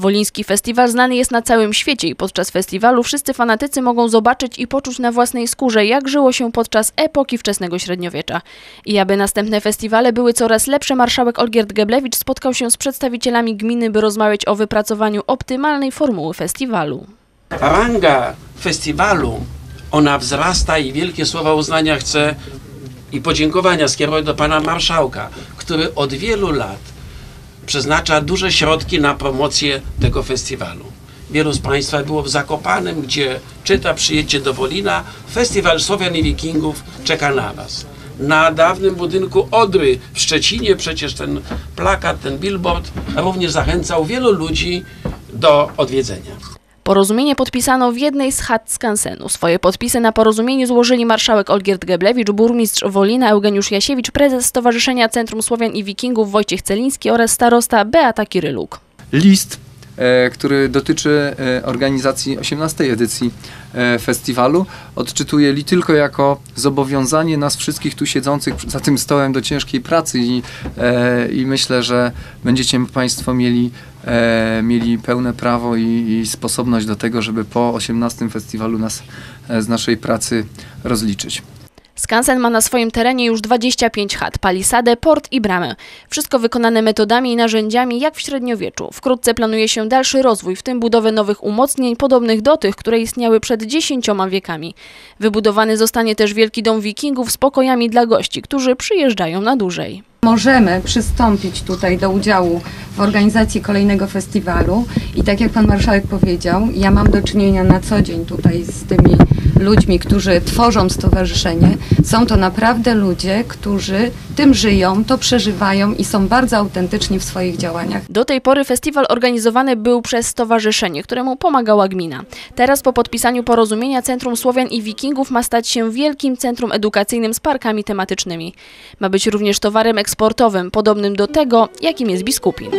Woliński Festiwal znany jest na całym świecie i podczas festiwalu wszyscy fanatycy mogą zobaczyć i poczuć na własnej skórze, jak żyło się podczas epoki wczesnego średniowiecza. I aby następne festiwale były coraz lepsze, marszałek Olgierd Geblewicz spotkał się z przedstawicielami gminy, by rozmawiać o wypracowaniu optymalnej formuły festiwalu. ranga festiwalu, ona wzrasta i wielkie słowa uznania chcę i podziękowania skierować do pana marszałka, który od wielu lat przeznacza duże środki na promocję tego festiwalu. Wielu z Państwa było w Zakopanem, gdzie czyta, przyjedźcie do Wolina, Festiwal Słowian i Wikingów czeka na Was. Na dawnym budynku Odry w Szczecinie przecież ten plakat, ten billboard również zachęcał wielu ludzi do odwiedzenia. Porozumienie podpisano w jednej z chat skansenu. Swoje podpisy na porozumienie złożyli marszałek Olgierd Geblewicz, burmistrz Wolina Eugeniusz Jasiewicz, prezes Stowarzyszenia Centrum Słowian i Wikingów Wojciech Celiński oraz starosta Beata Kiryluk. list, e, który dotyczy e, organizacji 18 edycji e, festiwalu. Odczytuję li tylko jako zobowiązanie nas wszystkich tu siedzących za tym stołem do ciężkiej pracy i, i myślę, że będziecie Państwo mieli, e, mieli pełne prawo i, i sposobność do tego, żeby po 18 festiwalu nas e, z naszej pracy rozliczyć. Skansen ma na swoim terenie już 25 chat, palisadę, port i bramę. Wszystko wykonane metodami i narzędziami jak w średniowieczu. Wkrótce planuje się dalszy rozwój, w tym budowę nowych umocnień podobnych do tych, które istniały przed dziesięcioma wiekami. Wybudowany zostanie też wielki dom wikingów z pokojami dla gości, którzy przyjeżdżają na dłużej. możemy przystąpić tutaj do udziału w organizacji kolejnego festiwalu i tak jak pan marszałek powiedział, ja mam do czynienia na co dzień tutaj z tymi ludźmi, którzy tworzą stowarzyszenie. Są to naprawdę ludzie, którzy tym żyją, to przeżywają i są bardzo autentyczni w swoich działaniach. Do tej pory festiwal organizowany był przez stowarzyszenie, któremu pomagała gmina. Teraz po podpisaniu porozumienia Centrum Słowian i Wikingów ma stać się wielkim centrum edukacyjnym z parkami tematycznymi. Ma być również towarem eksportowym, podobnym do tego, jakim jest Biskupin.